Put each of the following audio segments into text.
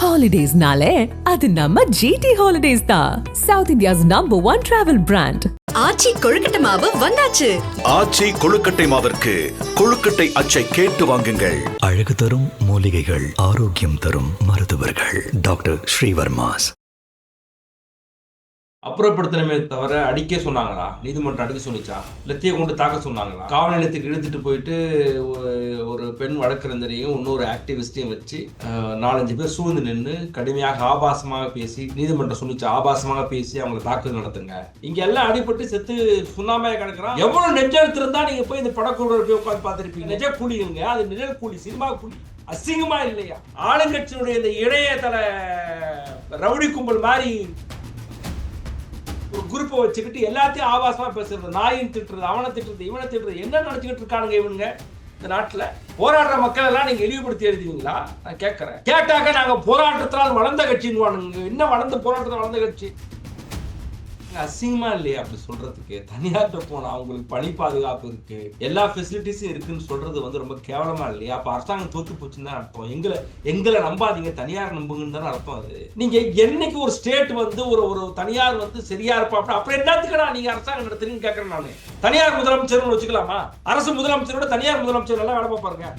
ஹாலிடேஸ்னாலே அது நம்ம ஜிடி ஹாலிடேஸ் தான். South India's number one travel brand Aachi kozhukattai மாவு வந்தாச்சு. ஆச்சி கொழுக்கட்டை மாவிற்கு கொழுக்கட்டை அச்சை கேட்டு வாங்குங்கள். அழகு தரும் மூலிகைகள் ஆரோக்கியம் தரும் மருத்துவர்கள். டாக்டர் ஸ்ரீவர்மாஸ். அப்புறப்படுத்தணுமே தவிர அடிக்க சொன்னாங்களா? நீதிமன்றம் அடிக்க சொல்லிச்சா? லத்தியை கொண்டு தாக்க சொன்னாங்களா? காவல் நிலையத்துக்கு இழுத்துட்டு போயிட்டு ஒரு- ஒரு பெண் வழக்கறிஞரையும் இன்னொரு ஆக்டிவிஸ்டையும் வச்சு நாலஞ்சு பேர் சூழ்ந்து நின்று கடுமையாக ஆபாசமாக பேசி நீதிமன்றம் சொல்லிச்சா ஆபாசமாக பேசி அவங்களை தாக்குதல் நடத்துங்க. இங்க எல்லாம் அடிபட்டு செத்து சுண்ணாமையா கிடக்குறான். எவ்வளவு நெஞ்செழுத்து இருந்தா நீங்க போய் இந்த படக்குழுவில் போய் உட்காந்து பார்த்துருப்பீங்க? நிஜ கூலிங்க அது நிழல் கூலி சினிமா கூலி அசிங்கமா இல்லையா? ஆளுங்கட்சியுடைய இந்த இணையதள ரவுடி கும்பல் மாதிரி ஒரு குரூப்பை வச்சுக்கிட்டு எல்லாத்தையும் ஆபாசமாக பேசுறது நாயின் திட்டுறது அவனை திட்டுறது இவனை திட்டுறது என்ன நினச்சிக்கிட்டு இருக்கானுங்க இவனுங்க? இந்த நாட்டில் போராடுற மக்கள் எல்லாம் நீங்க இழிவுபடுத்தி எழுதுவீங்களா நான் கேட்கறேன். கேட்டாக்க நாங்க போராட்டத்தினால் வளர்ந்த கட்சின்னு என்ன வளர்ந்த போராட்டத்தில் வளர்ந்த கட்சி? அசிங்கமா இல்லையா அப்படி சொல்றதுக்கு. தனியார்கிட்ட போனா அவங்களுக்கு பணி பாதுகாப்பு இருக்கு. எல்லா ஃபெசிலிட்டிஸும் இருக்குன்னு சொல்றது வந்து ரொம்ப கேவலமா இல்லையா? அப்ப அரசாங்கம் தோத்து போச்சுன்னு தான் அர்த்தம். எங்களை எங்களை நம்பாதீங்க. தனியார் நம்புங்கன்னு தானே அர்த்தம் அது. நீங்க என்னைக்கு ஒரு ஸ்டேட் வந்து ஒரு ஒரு தனியார் வந்து சரியா இருப்பா அப்படி அப்புறம் என்னத்துக்கடா நீங்க அரசாங்கம் நடத்துறீங்கன்னு கேட்கறேன் நானு. தனியார் முதலமைச்சர்னு வச்சுக்கலாமா? அரசு முதலமைச்சரோட தனியார் முதலமைச்சர் நல்லா வேலை பார்ப்பாருங்க.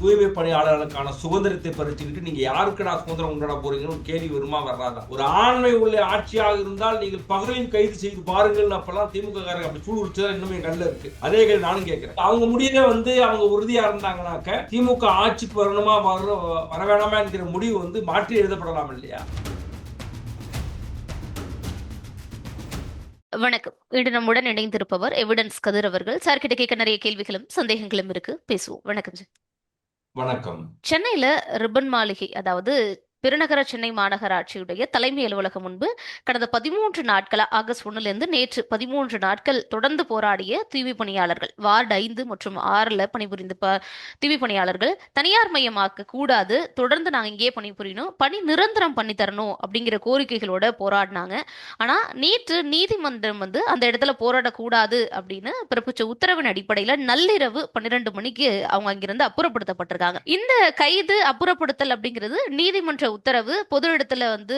தூய்மை பணியாளர்களுக்கான சுதந்திரத்தை பறிச்சுக்கிட்டு நீங்க யாருக்கு நான் சுதந்திரம் கொண்டாட போறீங்கன்னு கேள்வி வருமா வராதா? ஒரு ஆண்மை உள்ள ஆட்சியாக இருந்தால் நீங்கள் பகலையும் கைது செய்து பாருங்கள் அப்பெல்லாம் திமுக காரங்க அப்படி சூடு உரிச்சதா இன்னும் என் கண்ணில் இருக்கு. அதே கேள்வி நானும் கேட்கிறேன். அவங்க முடியல வந்து அவங்க உறுதியா இருந்தாங்கனாக்க திமுக ஆட்சிக்கு வரணுமா வர வர வேணாமா என்கிற முடிவு வந்து மாற்றி எழுதப்படலாம் இல்லையா? வணக்கம். இன்று நம்முடன் இணைந்திருப்பவர் எவிடன்ஸ் கதிர் அவர்கள். சார் கிட்ட கேட்க நிறைய கேள்விகளும் சந்தேகங்களும் இருக்கு. பேசுவோம். வணக்கம் சார். வணக்கம். சென்னையில ரிப்பன் மாளிகை அதாவது பெருநகர சென்னை மாநகராட்சியுடைய தலைமை அலுவலகம் முன்பு கடந்த பதிமூன்று நாட்கள் ஆகஸ்ட் ஒண்ணுல நேற்று பதிமூன்று நாட்கள் தொடர்ந்து போராடிய தூய்மை பணியாளர்கள் வார்டு ஐந்து மற்றும் ஆறுல பணிபுரிந்த ப தூய்மை பணியாளர்கள் தனியார் மயமாக்க கூடாது தொடர்ந்து நாங்க இங்கே பணிபுரியணும் பணி நிரந்தரம் பண்ணி தரணும் அப்படிங்கிற கோரிக்கைகளோட போராடினாங்க. ஆனா நேற்று நீதிமன்றம் வந்து அந்த இடத்துல போராடக்கூடாது அப்படின்னு பிறப்பிச்ச உத்தரவின் அடிப்படையில் நள்ளிரவு பன்னிரண்டு மணிக்கு அவங்க அங்கிருந்து அப்புறப்படுத்தப்பட்டிருக்காங்க. இந்த கைது அப்புறப்படுத்தல் அப்படிங்கிறது நீதிமன்ற உத்தரவு பொது இடத்துல வந்து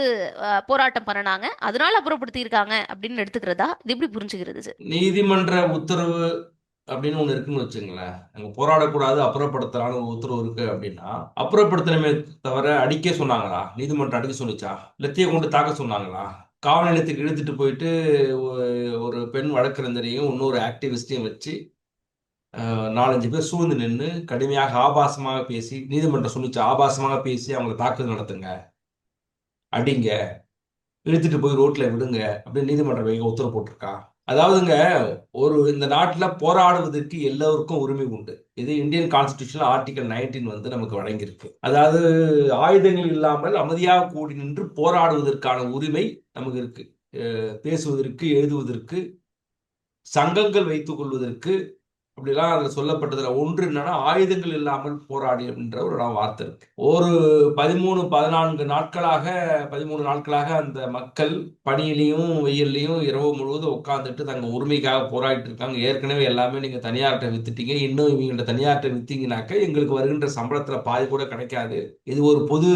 போராட்டம் பண்ணினாங்க. அதனால அப்புறப்படுத்தியிருக்காங்க அப்படின்னு எடுத்துக்கிறதா? இது எப்படி புரிஞ்சுக்கிறது நீதிமன்ற உத்தரவு அப்படின்னு ஒண்ணு இருக்குன்னு வச்சுங்களேன் அங்க போராடக்கூடாது அப்புறப்படுத்தலான்னு ஒரு உத்தரவு இருக்கு அப்படின்னா அப்புறப்படுத்தணுமே தவிர அடிக்க சொன்னாங்களா? நீதிமன்றம் அடிக்க சொன்னிச்சா லத்தியை கொண்டு தாக்க சொன்னாங்களா? காவல் நிலையத்துக்கு இழுத்துட்டு போயிட்டு ஒரு- பெண் வழக்கறிஞரையும் இன்னொரு ஆக்டிவிஸ்டையும் வச்சு நாலஞ்சு பேர் சூழ்ந்து நின்று கடுமையாக ஆபாசமாக பேசி நீதிமன்றம் சொல்லிச்சு ஆபாசமாக பேசி அவங்கள தாக்குதல் நடத்துங்க. அடிங்க. இழுத்துட்டு போய் ரோட்டில் விடுங்க அப்படின்னு நீதிமன்றம் வேக உத்தரவு போட்டிருக்கா. அதாவதுங்க ஒரு இந்த நாட்டில் போராடுவதற்கு எல்லோருக்கும் உரிமை உண்டு. இது இந்தியன் கான்ஸ்டியூஷன் ஆர்டிகல் 19 வந்து நமக்கு வழங்கியிருக்கு. அதாவது ஆயுதங்கள் இல்லாமல் அமைதியாக கூடி நின்று போராடுவதற்கான உரிமை நமக்கு இருக்கு. பேசுவதற்கு எழுதுவதற்கு சங்கங்கள் வைத்துக் கொள்வதற்கு அப்படிலாம் அதுல சொல்லப்பட்டதுல ஒன்று என்னன்னா ஆயுதங்கள் இல்லாமல் போராடி என்ற ஒரு வார்த்தை இருக்கு. ஒரு பதிமூணு பதினான்கு நாட்களாக பதிமூணு நாட்களாக அந்த மக்கள் பனியிலையும் வெயில்லையும் இரவு முழுவதும் உட்காந்துட்டு தங்க உரிமைக்காக போராடிட்டு இருக்காங்க. ஏற்கனவே எல்லாமே நீங்க தனியார்கிட்ட வித்துட்டீங்க. இன்னும் இவங்கள்ட்ட தனியார்கிட்ட வித்தீங்கன்னாக்க எங்களுக்கு வருகின்ற சம்பளத்துல பாதி கூட கிடைக்காது. இது ஒரு பொது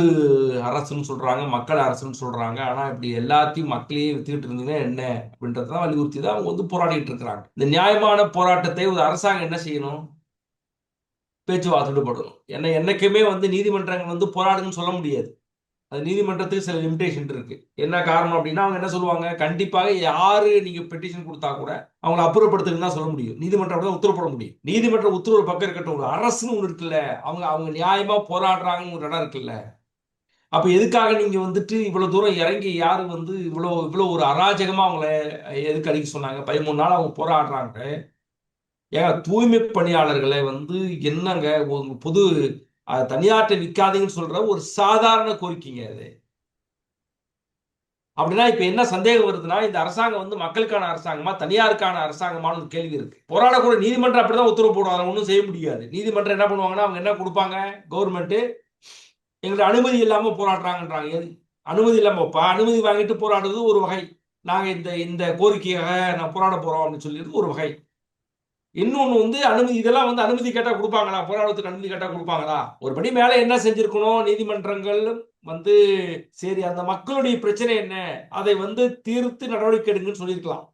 அரசுன்னு சொல்றாங்க மக்கள் அரசுன்னு சொல்றாங்க. ஆனா இப்படி எல்லாத்தையும் மக்களையே வித்துக்கிட்டு இருந்தீங்கன்னா என்ன? அப்படின்றதான் வலியுறுத்தி தான் அவங்க வந்து போராடிட்டு இருக்கிறாங்க. இந்த நியாயமான போராட்டத்தை ஒரு அரசாங்க அரசாங்கம் என்ன செய்யணும்? பேச்சுவார்த்தை ஈடுபடணும் ஏன்னா என்னைக்குமே வந்து நீதிமன்றங்கள் வந்து போராடுங்கன்னு சொல்ல முடியாது. அது நீதிமன்றத்துக்கு சில லிமிடேஷன் இருக்கு. என்ன காரணம் அப்படின்னா அவங்க என்ன சொல்லுவாங்க? கண்டிப்பாக யாரு நீங்க பெட்டிஷன் கொடுத்தா கூட அவங்களை அப்புறப்படுத்துன்னு தான் சொல்ல முடியும். நீதிமன்றம் தான் உத்தரவு போட முடியும். நீதிமன்ற உத்தரவு பக்கம் இருக்கட்டும். ஒரு அரசுன்னு ஒன்று இருக்குல்ல. அவங்க அவங்க நியாயமா போராடுறாங்கன்னு ஒரு இடம் இருக்குல்ல. அப்ப எதுக்காக நீங்க வந்துட்டு இவ்வளவு தூரம் இறங்கி யாரு வந்து இவ்வளவு இவ்வளவு ஒரு அராஜகமா அவங்கள எதுக்கு அடிக்க சொன்னாங்க? பதிமூணு நாள் அவங்க போராடுறாங்க. ஏன் தூய்மை பணியாளர்களை வந்து என்னங்க ஒரு பொது அஹ், தனியார்ட்ட விற்காதீங்கன்னு சொல்ற ஒரு சாதாரண கோரிக்கைங்க அது. அப்படின்னா இப்ப என்ன சந்தேகம் வருதுன்னா இந்த அரசாங்கம் வந்து மக்களுக்கான அரசாங்கமா தனியாருக்கான அரசாங்கமான ஒரு கேள்வி இருக்கு. போராடக்கூட நீதிமன்றம் அப்படிதான் உத்தரவு போடுவாங்க ஒன்றும் செய்ய முடியாது. நீதிமன்றம் என்ன பண்ணுவாங்கன்னா அவங்க என்ன கொடுப்பாங்க? கவர்மெண்ட் எங்களுக்கு அனுமதி இல்லாம போராடுறாங்கன்றாங்க. எது? அனுமதி இல்லாமப்பா அனுமதி வாங்கிட்டு போராடுறது ஒரு வகை. நாங்க இந்த இந்த கோரிக்கையாக நான் போராட போறோம் அப்படின்னு சொல்லிடுறது ஒரு வகை. இன்னொன்னு வந்து அனுமதி இதெல்லாம் வந்து அனுமதி கேட்டா கொடுப்பாங்களா? போராட்டத்துக்கு அனுமதி கேட்டா கொடுப்பாங்களா? ஒரு படி மேல என்ன செஞ்சிருக்கணும்? நீதிமன்றங்கள் வந்து சரி அந்த மக்களுடைய பிரச்சனை என்ன? அதை வந்து தீர்த்து நடவடிக்கை எடுங்கன்னு சொல்லியிருக்கலாம்.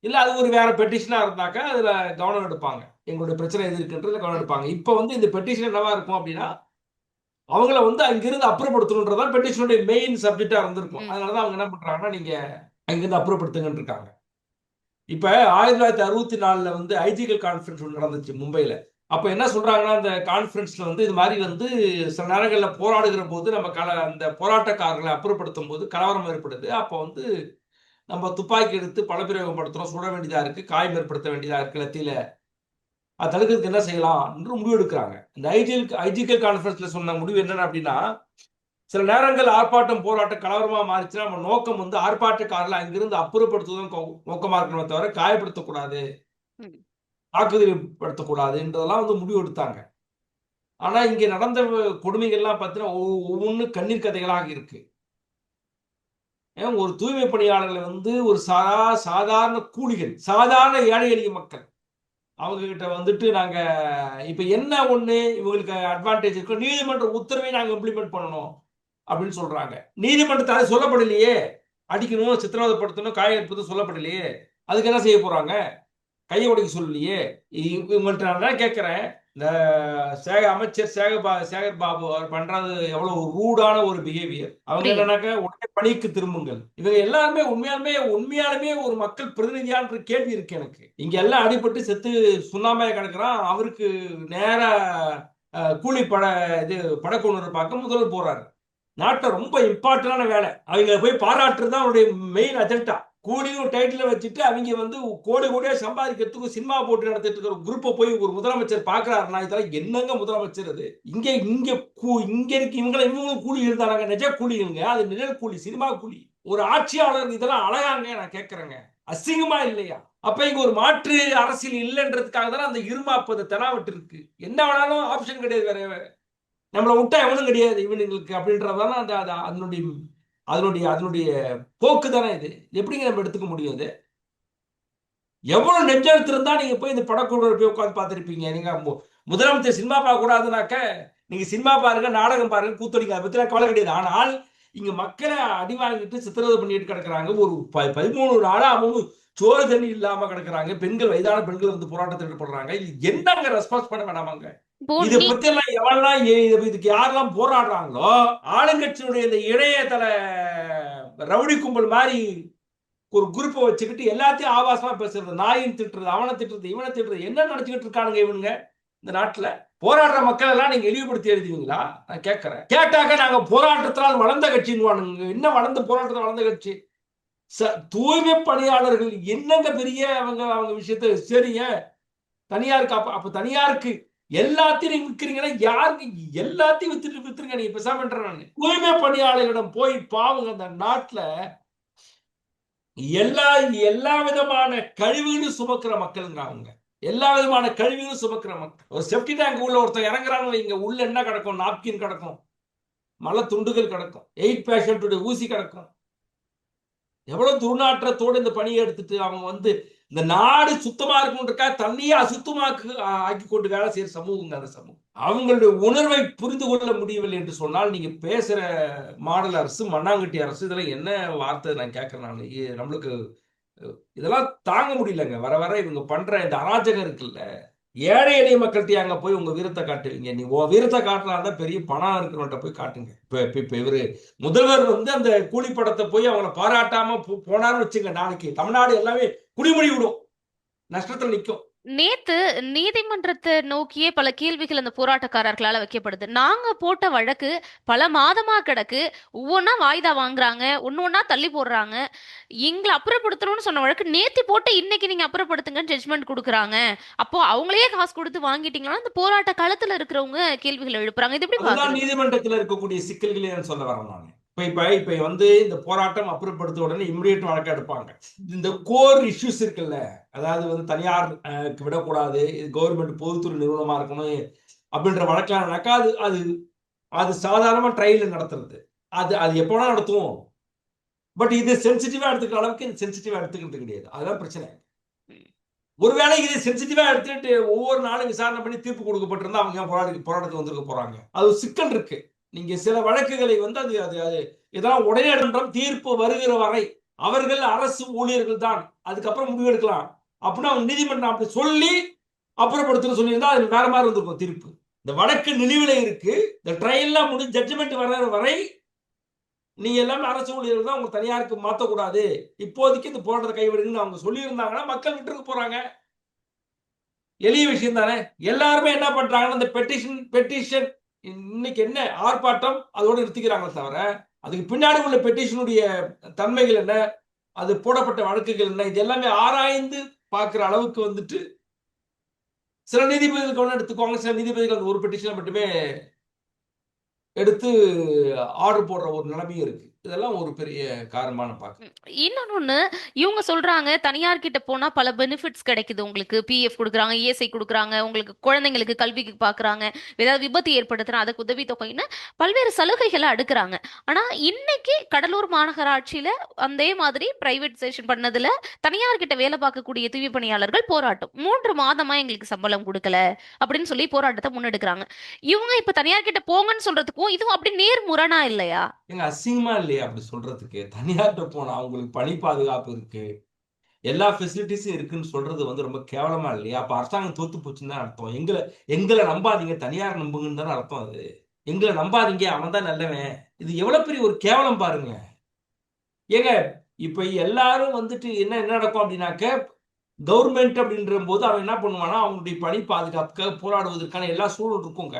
இல்ல அது ஒரு வேற பெட்டிஷனா இருந்தாக்கா அதுல கவனம் எடுப்பாங்க. எங்களுடைய பிரச்சனை எது இருக்குன்றதுல கவனம் எடுப்பாங்க. இப்ப வந்து இந்த பெட்டிஷன் என்னவா இருக்கும் அப்படின்னா அவங்கள வந்து அங்கிருந்து அப்புறப்படுத்தணுன்றதா பெட்டிஷனுடைய மெயின் சப்ஜெக்டா இருந்திருக்கும். ம். அதனாலதான் அவங்க என்ன பண்றாங்கன்னா நீங்க அங்கிருந்து அப்புறப்படுத்துங்கன்னு இருக்காங்க இப்ப ஆயிரத்தி தொள்ளாயிரத்தி அறுபத்தி நாலுல வந்து ஐஜிகல் கான்ஃபரன்ஸ் ஒன்று நடந்துச்சு மும்பையில். அப்ப என்ன சொல்றாங்கன்னா அந்த கான்ஃபரன்ஸ்ல வந்து இது மாதிரி வந்து சில நேரங்களில் போராடுகிற போது நம்ம கல அந்த போராட்டக்காரர்களை அப்புறப்படுத்தும் போது கலவரம் ஏற்படுது. அப்போ வந்து நம்ம துப்பாக்கி எடுத்து பலப்பிரயோகப்படுத்துறோம் சுட வேண்டியதா இருக்கு காயம் ஏற்படுத்த வேண்டியதா இருக்கு லத்தியில அது தடுக்கிறதுக்கு என்ன செய்யலாம்? என்று முடிவு எடுக்கிறாங்க இந்த ஐஜிஎல் ஐஜிகல் கான்ஃபரன்ஸ்ல சொன்ன முடிவு என்னென்ன அப்படின்னா சில நேரங்கள் ஆர்ப்பாட்டம் போராட்டம் கலவரமா மாறிச்சுன்னா நம்ம நோக்கம் வந்து ஆர்ப்பாட்டக்காரர்களை அங்கிருந்து அப்புறப்படுத்துவதும் கோ- நோக்கமா இருக்கணுமே தவிர காயப்படுத்தக்கூடாது. ம். தாக்குதல்படுத்தக்கூடாது என்றதெல்லாம் வந்து முடிவு எடுத்தாங்க. ஆனா இங்க நடந்த கொடுமைகள்லாம் பார்த்தீங்கன்னா ஒவ்வொ- ஒவ்வொன்னு கண்ணீர் கதைகளாக இருக்கு. ஒரு தூய்மை பணியாளர்களை வந்து ஒரு சாதா சாதாரண கூலிகள் சாதாரண ஏழை எளிய மக்கள். அவங்க கிட்ட வந்துட்டு நாங்க இப்ப என்ன ஒண்ணு? இவங்களுக்கு அட்வான்டேஜ் இருக்கு. நீதிமன்ற உத்தரவை நாங்க இம்ப்ளிமெண்ட் பண்ணணும். அப்படின்னு சொல்றாங்க. நீதிமன்றத்தை அது சொல்லப்படலையே. அடிக்கணும் சித்திரவதைப்படுத்தணும் காயப்படுத்தணும் சொல்லப்படலையே. அதுக்கு என்ன செய்ய போறாங்க? கையை உடைக்க சொல்லலையே. இவங்கள்ட்ட நான் என்ன கேட்கிறேன். இந்த சேக அமைச்சர் சேகபா சேகர் பாபு அவர் பண்றது எவ்வளவு ரூடான ஒரு பிஹேவியர் அவங்க. என்னன்னாக்க உடனே பணிக்கு திரும்புங்கள். இவங்க எல்லாருமே உண்மையாலுமே உண்மையாலுமே ஒரு மக்கள் பிரதிநிதியான்ற கேள்வி இருக்கு எனக்கு. இங்க எல்லாம் அடிபட்டு செத்து சுண்ணாமையா கிடக்குறான். அவருக்கு நேரா கூலி பட இது படக்குழுவர் பார்க்க முதல்வர் போறாரு. நாட்டை ரொம்ப இம்பார்ட்டண்டான வேலை. அவங்க போய் பாராட்டுறது தான் அவருடைய மெயின் அஜெண்டா கூலியும் டைட்டில் வச்சுட்டு அவங்க வந்து கோடி கோடியா சம்பாதிக்கிறதுக்கு சினிமா போட்டு நடத்திட்டு இருக்கிற குரூப்பை போய் ஒரு முதலமைச்சர் பாக்குறாருன்னா இதெல்லாம் என்னங்க முதலமைச்சர் அது? இங்க இங்க கூ- இங்க இருக்கு இவங்களை இவங்களும் கூலி இருந்தாங்க நிஜ கூலிங்க அது நிழல் கூலி சினிமா கூலி. ஒரு ஆட்சியாளர் இதெல்லாம் அழகாங்க நான் கேட்கறேங்க அசிங்கமா இல்லையா? அப்ப இங்க ஒரு மாற்று அரசியல் இல்லைன்றதுக்காக தானே அந்த இருமாப்பது தெனாவட்டு இருக்கு. என்ன வேணாலும் ஆப்ஷன் கிடையாது வேற. நம்மளை விட்டா எவனும் கிடையாது இவனுங்களுக்கு அப்படின்றதான அந்த அதனுடைய அதனுடைய அதனுடைய போக்கு தானே இது. எப்படிங்க நம்ம எடுத்துக்க முடியும் இது? எவ்வளவு நெஞ்செழுத்து இருந்தா நீங்க போய் இந்த படக்குழு போய் உட்காந்து பார்த்துருப்பீங்க. நீங்க முதலமைச்சர் சினிமா பார்க்க கூடாதுனாக்க நீங்க சினிமா பாருங்க நாடகம் பாருங்க கூத்தடிங்க. அதை பத்தி கவலை கிடையாது. ஆனால் இங்க மக்களை அடி வாங்கிட்டு சித்திரவதை பண்ணிட்டு கிடக்குறாங்க. ஒரு ப- பதிமூணு நாளா அவங்க சோறு தண்ணி இல்லாம கிடக்குறாங்க. பெண்கள் வயதான பெண்கள் வந்து போராட்டத்தில் ஈடுபடுறாங்க. என்னங்க ரெஸ்பான்ஸ் பண்ண வேணாமாங்க இதை பத்தி எல்லாம் எவெல்லாம் இதுக்கு யாரெல்லாம் போராடுறாங்களோ ஆளுங்கட்சியினுடைய இந்த இணையதள ரவுடி கும்பல் மாதிரி ஒரு குரூப்பை வச்சுக்கிட்டு எல்லாத்தையும் ஆபாசமா பேசுறது நாயின் திட்டுறது அவனை திட்டுறது இவனை திட்டுறது என்ன நினைச்சுக்கிட்டு இருக்கானுங்க இவனுங்க இந்த நாட்டுல? போராடுற மக்கள் எல்லாம் நீங்க இழிவுபடுத்தி எழுதுவீங்களா? நான் கேட்கறேன். கேட்டாக்க நாங்க போராட்டத்தினால் வளர்ந்த கட்சின்னு என்ன வளர்ந்த போராட்டத்தில் வளர்ந்த கட்சி? ச- தூய்மை பணியாளர்கள் என்னங்க பெரிய அவங்க அவங்க விஷயத்த சரிங்க? தனியாருக்கு அப்ப அப்ப தனியாருக்கு எல்லாத்தையும் விற்கிறீங்கன்னா யாருக்கு? எல்லாத்தையும் வித்துட்டு வித்துருங்க நீங்க பேசாம நான். தூய்மை பணியாளர்களிடம் போய் பாவங்க அந்த நாட்டுல எல்லா எல்லா விதமான கழிவுகளும் சுமக்கிற மக்களுங்க அவங்க. எல்லா விதமான கழிவுகளும் சுமக்கிற மக்கள். ஒரு செப்டி டேங்க் உள்ள ஒருத்தர் இறங்குறாங்க இங்க உள்ள என்ன கிடக்கும்? நாப்கின் கிடக்கும். மலை துண்டுகள் கிடக்கும் எயிட் பேஷண்ட்டுடைய ஊசி கிடக்கும். எவ்வளவு துர்நாற்றத்தோடு இந்த பணியை எடுத்துட்டு அவங்க வந்து இந்த நாடு சுத்தமா இருக்கணுன்றக்கா தண்ணியை அசுத்தமாக்கு ஆக்கி கொண்டு வேலை செய்யற சமூகங்க அந்த சமூகம். அவங்களுடைய உணர்வை புரிந்து கொள்ள முடியவில்லை என்று சொன்னால் நீங்க பேசுற மாடல் அரசு மண்ணாங்கட்டி அரசு இதெல்லாம் என்ன வார்த்தை நான் கேட்கறேன் நான்? நம்மளுக்கு இதெல்லாம் தாங்க முடியலங்க. வர வர இவங்க பண்ற இந்த அராஜகம் இருக்குல்ல ஏழை எளிய மக்கள்கிட்ட அங்கே போய் உங்கள் வீரத்தை காட்டுவீங்க. நீ ஓ வீரத்தை காட்டுறா தான் பெரிய பணம் இருக்கிறவன்ட்ட போய் காட்டுங்க. இப்போ இப்போ இப்போ இவரு முதல்வர் வந்து அந்த கூலி படத்தை போய் அவங்கள பாராட்டாம போ- போனாருன்னு வச்சுங்க நாளைக்கு தமிழ்நாடு எல்லாமே குடிமொழி விடும். நஷ்டத்தில் நிற்கும் நேத்து நீதிமன்றத்தை நோக்கியே பல கேள்விகள் அந்த போராட்டக்காரர்களால வைக்கப்படுது. நாங்க போட்ட வழக்கு பல மாதமா கிடக்கு. ஒவ்வொன்னா வாய்தா வாங்குறாங்க ஒன்னு ஒன்னா தள்ளி போடுறாங்க. எங்களை அப்புறப்படுத்தணும்னு சொன்ன வழக்கு நேத்து போட்டு இன்னைக்கு நீங்க அப்புறப்படுத்துங்கன்னு ஜட்மெண்ட் கொடுக்குறாங்க. அப்போ அவங்களே காசு கொடுத்து வாங்கிட்டீங்களா அந்த போராட்ட களத்துல இருக்கிறவங்க கேள்விகள் எழுப்புறாங்க. இது எப்படி நீதிமன்றத்துல இருக்கக்கூடிய சிக்கல்களே சொல்ல வரேன் நான். இப்ப இப்ப இப்ப வந்து இந்த போராட்டம் அப்புறப்படுத்த உடனே இம்மிடியட் வழக்கு எடுப்பாங்க. இந்த கோர் இஷ்யூஸ் இருக்குல்ல அதாவது வந்து தனியார் விடக்கூடாது இது கவர்மெண்ட் பொதுத்துறை நிறுவனமா இருக்கணும் அப்படின்ற வழக்கெல்லாம் அது அது அது சாதாரணமா ட்ரையல் நடத்துறது. அது அது எப்போனா நடத்துவோம். பட் இது சென்சிட்டிவா எடுத்துக்கிற அளவுக்கு சென்சிட்டிவா எடுத்துக்கிறது கிடையாது. அதுதான் பிரச்சனை. ஒருவேளை இதை சென்சிட்டிவா எடுத்துட்டு ஒவ்வொரு நாளும் விசாரணை பண்ணி தீர்ப்பு கொடுக்கப்பட்டிருந்தா அவங்க ஏன் போராடி போராட்டத்துக்கு வந்திருக்க போறாங்க? அது சிக்கல் இருக்கு. நீங்க சில வழக்குகளை வந்து அது அது அது இதெல்லாம் உடனே தீர்ப்பு வருகிற வரை அவர்கள் அரசு ஊழியர்கள் தான். அதுக்கப்புறம் முடிவெடுக்கலாம் அப்படின்னா அவங்க நீதிமன்றம் அப்படி சொல்லி அப்புறப்படுத்துன்னு சொல்லியிருந்தா அது வேற மாதிரி வந்திருக்கும் தீர்ப்பு. இந்த வழக்கு நிலுவையில இருக்கு. இந்த ட்ரையல்லாம் முடிஞ்சு ஜட்ஜ்மெண்ட் வர்ற வரை நீங்க எல்லாமே அரசு ஊழியர்கள் தான் உங்க தனியாருக்கு மாற்றக்கூடாது இப்போதைக்கு இந்த போராட்டத்தை கைவிடுங்கன்னு அவங்க சொல்லியிருந்தாங்கன்னா மக்கள் விட்டுருக்கு போறாங்க. எளிய விஷயம் தானே? எல்லாருமே என்ன பண்றாங்கன்னா இந்த பெட்டிஷன் பெட்டிஷன் இன்னைக்கு என்ன? ஆர்ப்பாட்டம் அதோட நிறுத்திக்கிறாங்களே தவிர அதுக்கு பின்னாடி உள்ள பெட்டிஷனுடைய தன்மைகள் என்ன? அது போடப்பட்ட வழக்குகள் என்ன? இது எல்லாமே ஆராய்ந்து பார்க்குற அளவுக்கு வந்துட்டு சில நீதிபதிகள் கவனம் எடுத்துக்குவாங்க சில நீதிபதிகள் அந்த ஒரு பெட்டிஷனை மட்டுமே எடுத்து ஆர்டர் போடுற ஒரு நிலைமையும் இருக்கு. இதெல்லாம் ஒரு பெரிய காரணமான பார்க்க இன்னொன்னு இவங்க சொல்றாங்க தனியார் கிட்ட போனா பல பெனிஃபிட்ஸ் கிடைக்குது உங்களுக்கு. பிஎஃப் கொடுக்குறாங்க இஎஸ்ஐ கொடுக்குறாங்க உங்களுக்கு குழந்தைங்களுக்கு கல்விக்கு பாக்குறாங்க ஏதாவது விபத்து ஏற்படுத்தினா அதுக்கு உதவி தொகைன்னு பல்வேறு சலுகைகளை அடுக்குறாங்க. ஆனா இன்னைக்கு கடலூர் மாநகராட்சியில அதே மாதிரி பிரைவேட்டைசேஷன் பண்ணதுல தனியார் கிட்ட வேலை பார்க்கக்கூடிய தூய்மை பணியாளர்கள் போராட்டம். மூன்று மாதமா எங்களுக்கு சம்பளம் கொடுக்கல அப்படின்னு சொல்லி போராட்டத்தை முன்னெடுக்கிறாங்க. இவங்க இப்ப தனியார் கிட்ட போங்கன்னு சொல்றதுக்கும் இதுவும் அப்படி நேர் முரணா இல்லையா? எங்க அசிங்கமா இல்லையா. அப்படி சொல்றதுக்கு தனியார்கிட்ட போனா அவங்களுக்கு பணி பாதுகாப்பு இருக்கு. எல்லா ஃபெசிலிட்டிஸும் இருக்குன்னு சொல்றது வந்து ரொம்ப கேவலமா இல்லையா? அப்ப அரசாங்கம் தோத்து போச்சுன்னு தான் அர்த்தம். எங்களை எங்களை நம்பாதீங்க தனியார் நம்புங்கன்னு தானே அர்த்தம் அது. எங்களை நம்பாதீங்க அவன் தான் நல்லவன். இது எவ்வளவு பெரிய ஒரு கேவலம் பாருங்க. ஏங்க இப்ப எல்லாரும் வந்துட்டு என்ன என்ன நடக்கும் அப்படின்னாக்க கவர்மெண்ட் அப்படின்ற போது அவன் என்ன பண்ணுவானா அவங்களுடைய பணி பாதுகாப்புக்காக போராடுவதற்கான எல்லா சூழல் இருக்குங்க.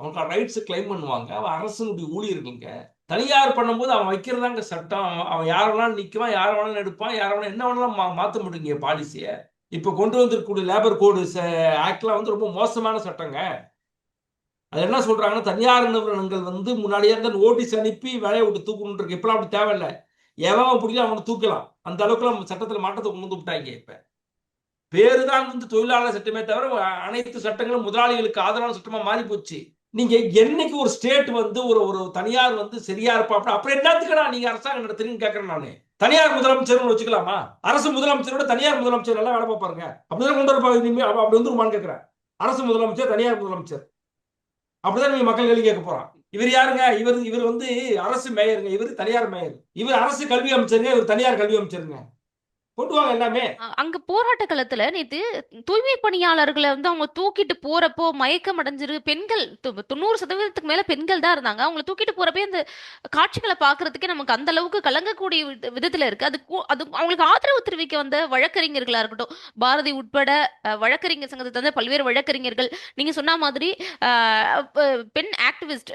அவனுக்கான ரைட்ஸ் கிளைம் பண்ணுவாங்க. அவன் அரசனுடைய ஊழியர்களுங்க. தனியார் பண்ணும்போது அவன் வைக்கிறதாங்க சட்டம். அவன் அவன் யார் வேணாலும் நிற்குவான் யார் வேணாலும் எடுப்பான் யார் வேணாலும் என்ன வேணாலும் மா மாற்ற முடியுங்க பாலிசியை இப்போ கொண்டு வந்திருக்கக்கூடிய லேபர் கோடு ஆக்ட்லாம் வந்து ரொம்ப மோசமான சட்டங்க. அது என்ன சொல்றாங்கன்னா தனியார் நிறுவனங்கள் வந்து முன்னாடியே இருந்த நோட்டீஸ் அனுப்பி வேலையை விட்டு தூக்கணும் இருக்கு. இப்பெல்லாம் அப்படி தேவையில்லை. எவன் பிடிக்கல அவனை தூக்கலாம். அந்த அளவுக்கு நம்ம சட்டத்தில் மாற்றத்தை கொண்டு வந்து விட்டாங்க இப்ப. பேரு தான் வந்து தொழிலாளர் சட்டமே தவிர அனைத்து சட்டங்களும் முதலாளிகளுக்கு ஆதரவான சட்டமா மாறி போச்சு நீங்க என்னைக்கு ஒரு ஸ்டேட் வந்து ஒரு ஒரு தனியார் வந்து சரியா இருப்பா அப்புறம் என்னத்துக்கடா நீங்க அரசாங்கம் நடத்துறீங்கன்னு கேட்கறேன் நானு. தனியார் முதலமைச்சர்னு வச்சுக்கலாமா? அரசு முதலமைச்சரோட தனியார் முதலமைச்சர் நல்லா வேலை பார்ப்பாருங்க. அப்படிதான் கொண்டு வரப்பாங்க இனிமே அப்படி வந்துருமான்னு கேட்கிறேன் அரசு முதலமைச்சர் தனியார் முதலமைச்சர். அப்படிதான் நீங்க மக்கள் கேள்வி கேட்க போறான் இவர் யாருங்க? இவர் இவர் வந்து அரசு மேயருங்க. இவர் தனியார் மேயர். இவர் அரசு கல்வி அமைச்சருங்க. இவர் தனியார் கல்வி அமைச்சருங்க. கொண்டு வாங்க எல்லாமே அங்க போராட்ட களத்துல நேத்து தூய்மை பணியாளர்களை வந்து அவங்க தூக்கிட்டு போறப்போ மயக்கம் அடைஞ்சிரு பெண்கள் தொண்ணூறு சதவீதத்துக்கு மேல பெண்கள் தான் இருந்தாங்க. அவங்கள தூக்கிட்டு போறப்பே அந்த காட்சிகளை பாக்குறதுக்கே நமக்கு அந்த அளவுக்கு கலங்கக்கூடிய விதத்துல இருக்கு. அது அது அவங்களுக்கு ஆதரவு தெரிவிக்க வந்த வழக்கறிஞர்களா இருக்கட்டும் பாரதி உட்பட வழக்கறிஞர் சங்கத்தை தந்த பல்வேறு வழக்கறிஞர்கள். நீங்க சொன்ன மாதிரி பெண் ஆக்டிவிஸ்ட்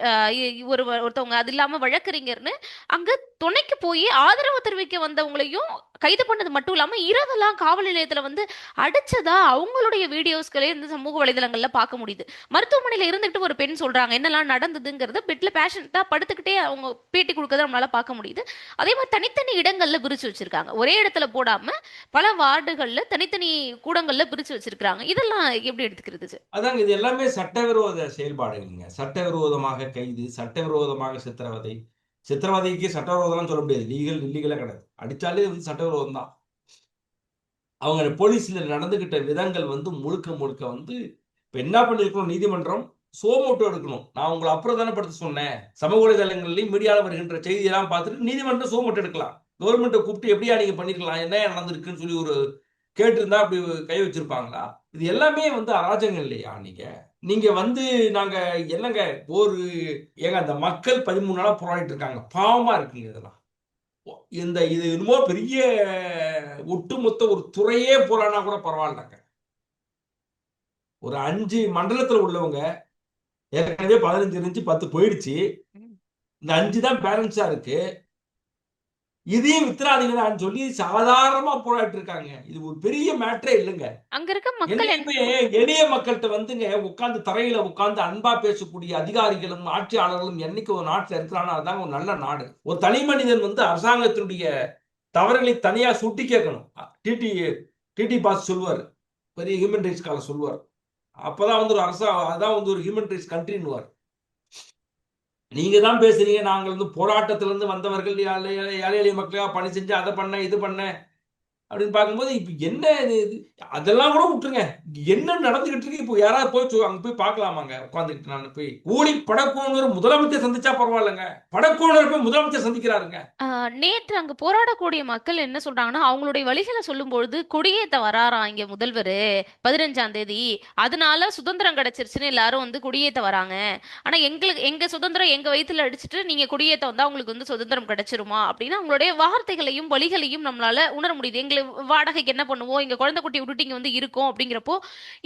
ஒரு ஒருத்தவங்க அது இல்லாம வழக்கறிஞர்னு அங்க துணைக்கு போய் ஆதரவு தெரிவிக்க வந்தவங்களையும் கைது பண்ணது மட்டும் இல்லாம இரவெல்லாம் காவல் நிலையத்துல வந்து அடிச்சதா அவங்களுடைய வீடியோஸ்களே இந்த சமூக வலைதளங்கள்ல பார்க்க முடியுது. மருத்துவமனையில இருந்துகிட்டு ஒரு பெண் சொல்றாங்க என்னெல்லாம் நடந்ததுங்கிறது பெட்ல பேஷண்ட்டாக படுத்துக்கிட்டே அவங்க பேட்டி கொடுக்கறத நம்மளால் பார்க்க முடியுது. அதே மாதிரி தனித்தனி இடங்கள்ல பிரிச்சு வச்சிருக்காங்க. ஒரே இடத்துல போடாம பல வார்டுகள்ல தனித்தனி கூடங்கள்ல பிரிச்சு வச்சுருக்காங்க இதெல்லாம் எப்படி எடுத்துக்கிறது அதாங்க இது எல்லாமே சட்டவிரோத செயல்பாடுகள்ங்க. சட்டவிரோதமாக கைது சட்டவிரோதமாக சித்திரவதை. சித்திரவதைக்கு சட்டவிரோதம்லாம் சொல்ல முடியாது. லீகல் இல்லீகலாக கிடையாது. அடித்தாலே வந்து சட்டவிரோதம் தான் அவங்க போலீஸில் நடந்துகிட்ட விதங்கள் வந்து முழுக்க முழுக்க வந்து இப்போ என்ன பண்ணியிருக்கணும் நீதிமன்றம் சோமோட்டோ எடுக்கணும். நான் உங்களை அப்புறம் தானே படுத்து சொன்னேன். சமூக வலைதளங்கள்லயும் மீடியாவில் வருகின்ற செய்தியெல்லாம் பார்த்துட்டு நீதிமன்றம் சோமோட்டோ எடுக்கலாம். கவர்மெண்ட்டை கூப்பிட்டு எப்படியா நீங்கள் பண்ணிருக்கலாம்? என்ன நடந்திருக்குன்னு சொல்லி ஒரு கேட்டிருந்தா அப்படி கை வச்சிருப்பாங்களா? இது எல்லாமே வந்து அராஜகம் இல்லையா நீங்க நீங்க வந்து நாங்க என்னங்க ஒரு ஏங்க அந்த மக்கள் பதிமூணு நாளா போராடிட்டு இருக்காங்க. பாவமா இருக்குங்க இதெல்லாம். இந்த இது என்னமோ பெரிய ஒட்டுமொத்த ஒரு துறையே போராடினா கூட பரவாயில்லங்க. ஒரு அஞ்சு மண்டலத்துல உள்ளவங்க ஏற்கனவே பதினஞ்சு இருந்துச்சு பத்து போயிடுச்சு. இந்த அஞ்சு தான் பேலன்ஸா இருக்கு. இதையும் வித்துறாதீங்கன்னு சொல்லி சாதாரணமா போராடிட்டு இருக்காங்க இது ஒரு பெரிய மேட்டரே இல்லைங்க. அங்க இருக்க மக்கள் எளிய மக்கள்கிட்ட வந்துங்க உட்கார்ந்து தரையில உட்கார்ந்து அன்பா பேசக்கூடிய அதிகாரிகளும் ஆட்சியாளர்களும் என்னைக்கு ஒரு நாட்டுல இருக்கிறானோ அதுதாங்க ஒரு நல்ல நாடு. ஒரு தனி மனிதன் வந்து அரசாங்கத்தினுடைய தவறுகளை தனியா சுட்டி கேட்கணும். டிடி டிடி பாஸ் சொல்லுவார். பெரிய ஹியூமன் ரைட்ஸ் கால சொல்லுவார். அப்பதான் வந்து ஒரு அரசா அதான் வந்து ஒரு ஹியூமன் ரைட்ஸ் கண்ட்ரின்னுவார் நீங்க தான் பேசுறீங்க நாங்கள் வந்து போராட்டத்திலிருந்து வந்தவர்கள் ஏழை ஏழை- ஏழை எளிய மக்களுக்காக பணி செஞ்சு அதை பண்ண இது பண்ண. அப்படின்னு பார்க்கும்போது இப்போ என்ன இது இது? அதெல்லாம் கூட விட்டுருங்க. என்ன நடந்துகிட்டு இருக்கு? இப்போ யாராவது போய் அங்கே போய் பார்க்கலாமாங்க? உட்காந்துக்கிட்டு நான் போய். ஊழி படக்கோணர் முதலமைச்சர் சந்திச்சா பரவாயில்லைங்க. படக்கோணர் போய் முதலமைச்சர் சந்திக்கிறாருங்க. நேற்று அங்க போராடக்கூடிய மக்கள் என்ன சொல்றாங்கன்னா அவங்களுடைய வழிகளை சொல்லும்பொழுது கொடியேத்த வராராம் இங்க முதல்வர்? பதினஞ்சாம் தேதி. அதனால சுதந்திரம் கிடைச்சிருச்சுன்னு எல்லாரும் வந்து கொடியேத்த வராங்க. ஆனா எங்களுக்கு எங்க சுதந்திரம் எங்க வயிற்றுல அடிச்சுட்டு நீங்க கொடியேத்த வந்தா உங்களுக்கு வந்து சுதந்திரம் கிடைச்சிருமா? அப்படின்னு அவங்களுடைய வார்த்தைகளையும் வழிகளையும் நம்மளால உணர முடியுது. எங்க எங்களை வாடகைக்கு என்ன பண்ணுவோம்? எங்க குழந்தை குட்டி விட்டுட்டு இங்க வந்து இருக்கோம் அப்படிங்கிறப்போ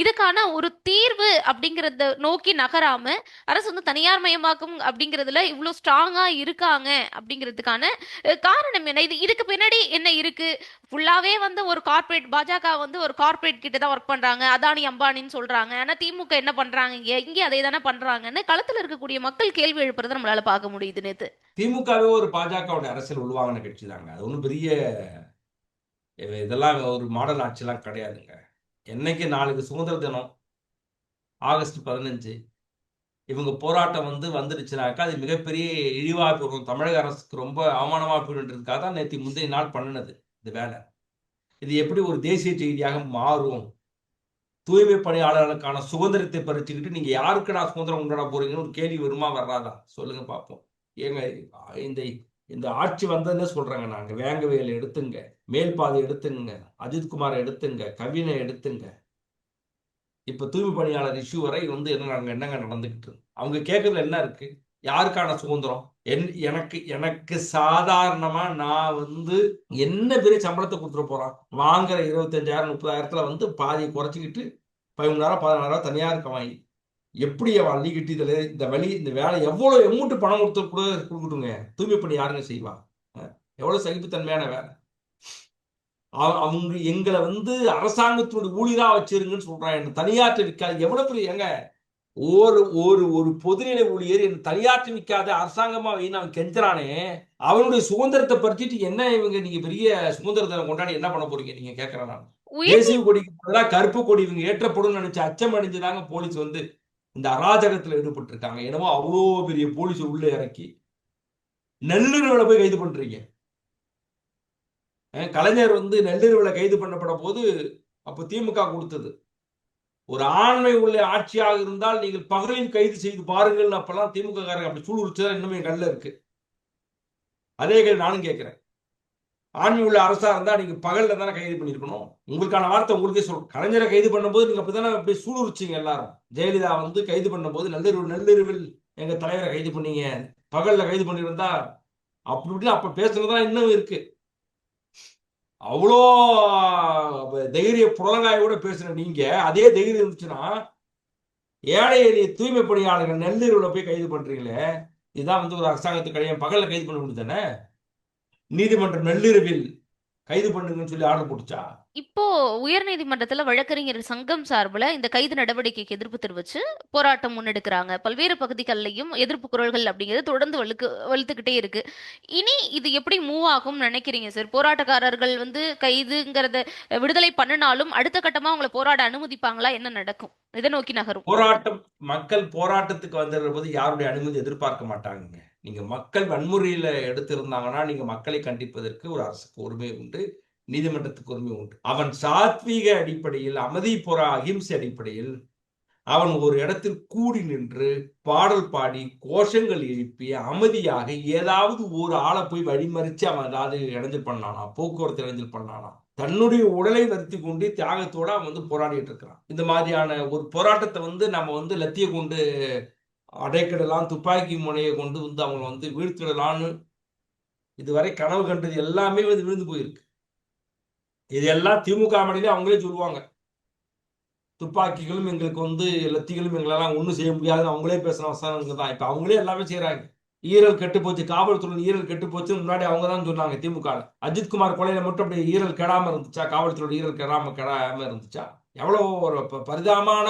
இதுக்கான ஒரு தீர்வு அப்படிங்கறத நோக்கி நகராம அரசு வந்து தனியார் மயமாக்கும் அப்படிங்கிறதுல இவ்வளவு ஸ்ட்ராங்கா இருக்காங்க அப்படிங்கிறதுக்கான காரணம் என்ன? இது இதுக்கு பின்னாடி என்ன இருக்கு? ஃபுல்லாவே வந்து ஒரு கார்ப்பரேட் பாஜக வந்து ஒரு கார்ப்பரேட் கிட்ட தான் ஒர்க் பண்றாங்க. அதானி அம்பானின்னு சொல்றாங்க. ஆனா திமுக என்ன பண்றாங்க? இங்க இங்கே அதே தானே பண்றாங்கன்னு களத்துல இருக்கக்கூடிய மக்கள் கேள்வி எழுப்புறத நம்மளால பார்க்க முடியுது நேத்து. திமுகவே ஒரு பாஜகவுடைய அரசியல் உருவாங்கின கட்சி தாங்க. அது ஒன்றும் பெரிய இதெல்லாம் ஒரு மாடல் ஆட்சிலாம் கிடையாதுங்க. என்னைக்கு நாளைக்கு சுதந்திர தினம்? ஆகஸ்ட் பதினஞ்சு. இவங்க போராட்டம் வந்து வந்துடுச்சுனாக்கா அது மிகப்பெரிய இழிவாக போகும். தமிழக அரசுக்கு ரொம்ப அவமானமாக போயிடுன்றதுக்காக தான் நேற்று முந்தைய நாள் பண்ணினது இந்த வேலை. இது எப்படி ஒரு தேசிய செய்தியாக மாறும்? தூய்மை பணியாளர்களுக்கான சுதந்திரத்தை பறிச்சுக்கிட்டு நீங்க நான் சுதந்திரம் கொண்டாட போறீங்கன்னு ஒரு கேள்வி வருமா வராதா? சொல்லுங்க பார்ப்போம் ஏங்க இந்த இந்த ஆட்சி வந்ததுன்னு சொல்றாங்க நாங்க. வேங்கவேல் எடுத்துங்க. மேல்பாதை எடுத்துங்க அஜித்குமாரை எடுத்துங்க கவினை எடுத்துங்க. இப்போ தூய்மை பணியாளர் இஷ்யூ வரை வந்து என்ன என்னங்க நடந்துக்கிட்டு அவங்க கேட்கறதுல என்ன இருக்கு? யாருக்கான சுதந்திரம்? என் எனக்கு எனக்கு சாதாரணமா நான் வந்து என்ன பெரிய சம்பளத்தை கொடுத்துட்டு போறான்? வாங்குற இருபத்தஞ்சாயிரம் முப்பதாயிரத்துல வந்து பாதியை குறைச்சிக்கிட்டு பதிமூணாயிரம் தனியா இருக்க வாங்கி எப்படி அவன் அள்ளிக்கிட்டு இதில் இந்த வழி இந்த வேலை எவ்வளவு எமௌண்ட் பணம் கொடுத்து கூட கொடுக்கட்டுங்க? தூய்மை பணி யாருங்க செய்வா? எவ்வளோ எவ்வளவு சகிப்புத்தன்மையான வேலை? அவங்க எங்களை வந்து அரசாங்கத்தினுடைய ஊழியரா வச்சிருங்கன்னு சொல்றாங்க என்ன தனியாற்ற விற்காது எவ்வளவு பெரிய ஏங்க ஒரு ஒரு ஒரு பொதுநிலை ஊழியர் என்ன தனியாற்ற விற்காத அரசாங்கமா வைன்னு அவன் கெஞ்சுறானே அவனுடைய சுதந்திரத்தை பறிச்சுட்டு என்ன இவங்க நீங்க பெரிய சுதந்திரத்தை கொண்டாடி என்ன பண்ண போறீங்க? நீங்க கேட்கறேன் நான். தேசிய கொடிக்கு பதிலாக கருப்பு கொடி இவங்க ஏற்றப்படும் நினைச்சு அச்சம் அடைஞ்சுதாங்க போலீஸ் வந்து இந்த அராஜகத்துல ஈடுபட்டு இருக்காங்க என்னமோ அவ்வளோ பெரிய போலீஸ் உள்ள இறக்கி நள்ளிரவுல போய் கைது பண்றீங்க. கலைஞர் வந்து நள்ளிரவில் கைது பண்ணப்பட போது அப்போ திமுக கொடுத்தது. ஒரு ஆண்மை உள்ள ஆட்சியாக இருந்தால் நீங்கள் பகலில் கைது செய்து பாருங்கள் அப்பெல்லாம் திமுக காரங்க அப்படி சூழ் இன்னுமே என் கல்ல இருக்கு. அதே கேள்வி நானும் கேட்கிறேன். ஆண்மை உள்ள அரசா இருந்தா நீங்க பகல்ல தானே கைது பண்ணிருக்கணும் உங்களுக்கான வார்த்தை உங்களுக்கே சொல்றேன் கலைஞரை கைது பண்ணும்போது நீங்க அப்படித்தானே அப்படி சூளுரிச்சிங்க எல்லாரும்? ஜெயலலிதா வந்து கைது பண்ணும்போது நள்ளிரவு நள்ளிரவில் எங்க தலைவரை கைது பண்ணீங்க. பகல்ல கைது பண்ணியிருந்தா அப்படி இப்படி அப்ப பேசுறதுதான் இன்னும் இருக்கு. அவ்வளோ தைரிய புலங்காயோட பேசுற நீங்க. அதே தைரியம் இருந்துச்சுன்னா ஏழை எளிய தூய்மை பணியாளர்கள் நெல்லிரவுல போய் கைது பண்றீங்களே. இதுதான் வந்து ஒரு அரசாங்கத்துக்கு கடையம் பகல்ல கைது பண்ண முடியுது தானே? நீதிமன்றம் நள்ளிரவில் கைது பண்ணுங்கன்னு சொல்லி ஆர்டர் போட்டுச்சா? இப்போ உயர்நீதிமன்றத்துல வழக்கறிஞர் சங்கம் சார்புல இந்த கைது நடவடிக்கைக்கு எதிர்ப்பு தெரிவிச்சு போராட்டம் முன்னெடுக்கிறாங்க. பல்வேறு பகுதிகளிலையும் எதிர்ப்பு குரல்கள் அப்படிங்கிறது தொடர்ந்து வலுக்கு வலுத்துக்கிட்டே இருக்கு. இனி இது எப்படி மூவ் ஆகும் நினைக்கிறீங்க சார் போராட்டக்காரர்கள் வந்து கைதுங்கிறத விடுதலை பண்ணினாலும் அடுத்த கட்டமா அவங்களை போராட அனுமதிப்பாங்களா? என்ன நடக்கும்? இதை நோக்கி நகரும். போராட்டம் மக்கள் போராட்டத்துக்கு வந்துடுற போது யாருடைய அனுமதி எதிர்பார்க்க மாட்டாங்க நீங்க மக்கள் வன்முறையில எடுத்திருந்தாங்கன்னா நீங்க மக்களை கண்டிப்பதற்கு ஒரு அரசுக்கு உரிமை உண்டு நீதிமன்றத்துக்கு உரிமை உண்டு. அவன் சாத்வீக அடிப்படையில் அமைதி போரா அகிம்சை அடிப்படையில் அவன் ஒரு இடத்தில் கூடி நின்று பாடல் பாடி கோஷங்கள் எழுப்பி அமைதியாக ஏதாவது ஒரு ஆளை போய் வழிமறிச்சு அவன் ஏதாவது இடைஞ்சல் பண்ணானா போக்குவரத்து இடைஞ்சல் பண்ணானா தன்னுடைய உடலை வருத்தி கொண்டு தியாகத்தோட அவன் வந்து போராடிட்டு இருக்கிறான். இந்த மாதிரியான ஒரு போராட்டத்தை வந்து நம்ம வந்து லத்திய கொண்டு அடைக்கிடலாம் துப்பாக்கி முனையை கொண்டு வந்து அவங்கள வந்து வீழ்த்திடலான்னு இதுவரை கனவு கண்டது எல்லாமே வந்து விழுந்து போயிருக்கு. இது எல்லாம் திமுக மடையிலே அவங்களே சொல்லுவாங்க. துப்பாக்கிகளும் எங்களுக்கு வந்து லத்திகளும் எங்களெல்லாம் ஒன்றும் செய்ய முடியாதுன்னு அவங்களே பேசுகிற வசனங்க தான். இப்போ அவங்களே எல்லாமே செய்கிறாங்க ஈரல் கெட்டு போச்சு காவல்துறை ஈரல் கெட்டு போச்சு முன்னாடி அவங்க தான் சொன்னாங்க திமுக அஜித்குமார் கொலையில மட்டும் அப்படி ஈரல் கெடாம இருந்துச்சா? காவல்துறை ஈரல் கெடாம கெடாம இருந்துச்சா? எவ்வளோ ஒரு ப- பரிதாபமான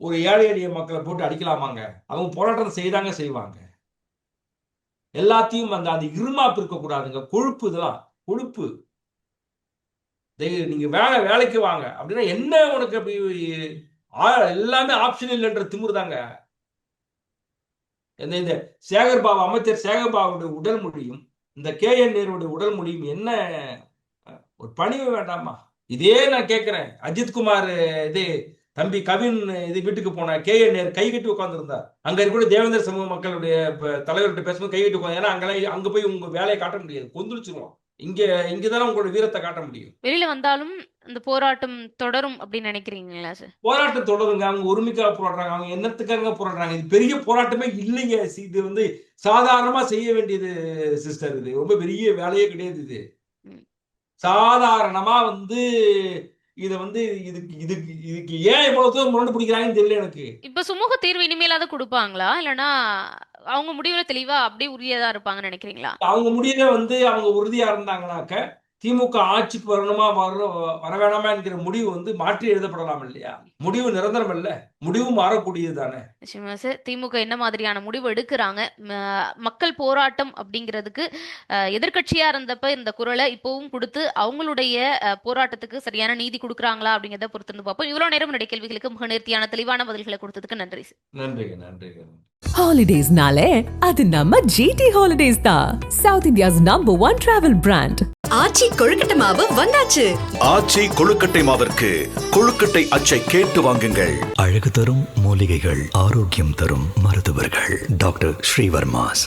ஒரு ஏழை எளிய மக்களை போட்டு அடிக்கலாமாங்க? அவங்க போராட்டத்தை செய்தாங்க செய்வாங்க. எல்லாத்தையும் அந்த அந்த இருமாப்பு இருக்கக்கூடாதுங்க கொழுப்பு இதெல்லாம் கொழுப்பு. நீங்க வேலை வேலைக்கு வாங்க. அப்படின்னா என்ன உனக்கு அப்படி ஆ- எல்லாமே ஆப்ஷன் இல்லைன்ற திமுரு தாங்க. இந்த இந்த சேகர் பாபா அமைச்சர் சேகர் பாபுடைய உடல் மொழியும் இந்த கே என் நேருடைய உடல் மொழியும் என்ன? ஒரு பணிவு வேண்டாமா? இதே நான் கேட்கிறேன். அஜித்குமார் இது தம்பி கவின் இது வீட்டுக்கு போன கே என் நேரு கை கட்டி உட்காந்துருந்தார் அங்க இருக்கிற தேவேந்திர சமூக மக்களுடைய தலைவர்கிட்ட பேசும்போது கை கட்டி உட்காந்து ஏன்னா அங்கெல்லாம் அங்க போய் உங்க வேலையை காட்ட முடியாது. கொந்தளிச்சிருவோம் இங்க இங்கதானே உங்களோட வீரத்தை காட்ட முடியும். வெளியில வந்தாலும் இந்த போராட்டம் தொடரும் அப்படின்னு நினைக்கிறீங்களா சார்? போராட்டம் தொடருங்க. அவங்க உரிமைக்காக போராடுறாங்க. அவங்க என்னத்துக்காக போராடுறாங்க? இது பெரிய போராட்டமே இல்லைங்க இது வந்து சாதாரணமா செய்ய வேண்டியது சிஸ்டர். இது ரொம்ப பெரிய வேலையே கிடையாது இது. சாதாரணமா வந்து இத வந்து இதுக்கு இதுக்கு இதுக்கு ஏன் இவ்வளவு தூரம் முரண்டு பிடிக்கிறாங்கன்னு தெரியல எனக்கு. இப்ப சுமூக தீர்வு இனிமேலாவது கொடுப்பாங்களா? இல்லைன்னா அவங்க முடிவுல தெளிவா அப்படியே உரியதா இருப்பாங்கன்னு நினைக்கிறீங்களா? அவங்க முடியல வந்து அவங்க உறுதியா இருந்தாங்கனாக்க திமுக ஆட்சிக்கு வரணுமா வர வர வேணாமா என்கிற முடிவு வந்து மாற்றி எழுதப்படலாம் இல்லையா? முடிவு நிரந்தரம் இல்ல முடிவு மாறக்கூடியது தானே? சார். திமுக என்ன மாதிரியான முடிவு எடுக்கிறாங்க? மக்கள் போராட்டம் அப்படிங்கிறதுக்கு அஹ், எதிர்க்கட்சியா இருந்தப்ப இந்த குரலை இப்போவும் கொடுத்து அவங்களுடைய போராட்டத்துக்கு சரியான நீதி கொடுக்குறாங்களா அப்படிங்கிறத பொறுத்திருந்து பார்ப்போம். இவ்வளவு நேரம் என்னுடைய கேள்விகளுக்கு மிக நேர்த்தியான தெளிவான பதில்களை கொடுத்ததுக்கு நன்றி சார். நன்றிங்க நன்றிங்க. ஹாலிடேஸ்னாலே அது நம்ம ஜிடி ஹாலிடேஸ் தான். South India's number one travel brand Aachi kozhukattai மாவு வந்தாச்சு. ஆச்சி கொழுக்கட்டை மாவிற்கு கொழுக்கட்டை அச்சை கேட்டு வாங்குங்கள். அழகு தரும் மூலிகைகள் ஆரோக்கியம் தரும் மருத்துவர்கள். டாக்டர் ஸ்ரீவர்மாஸ்.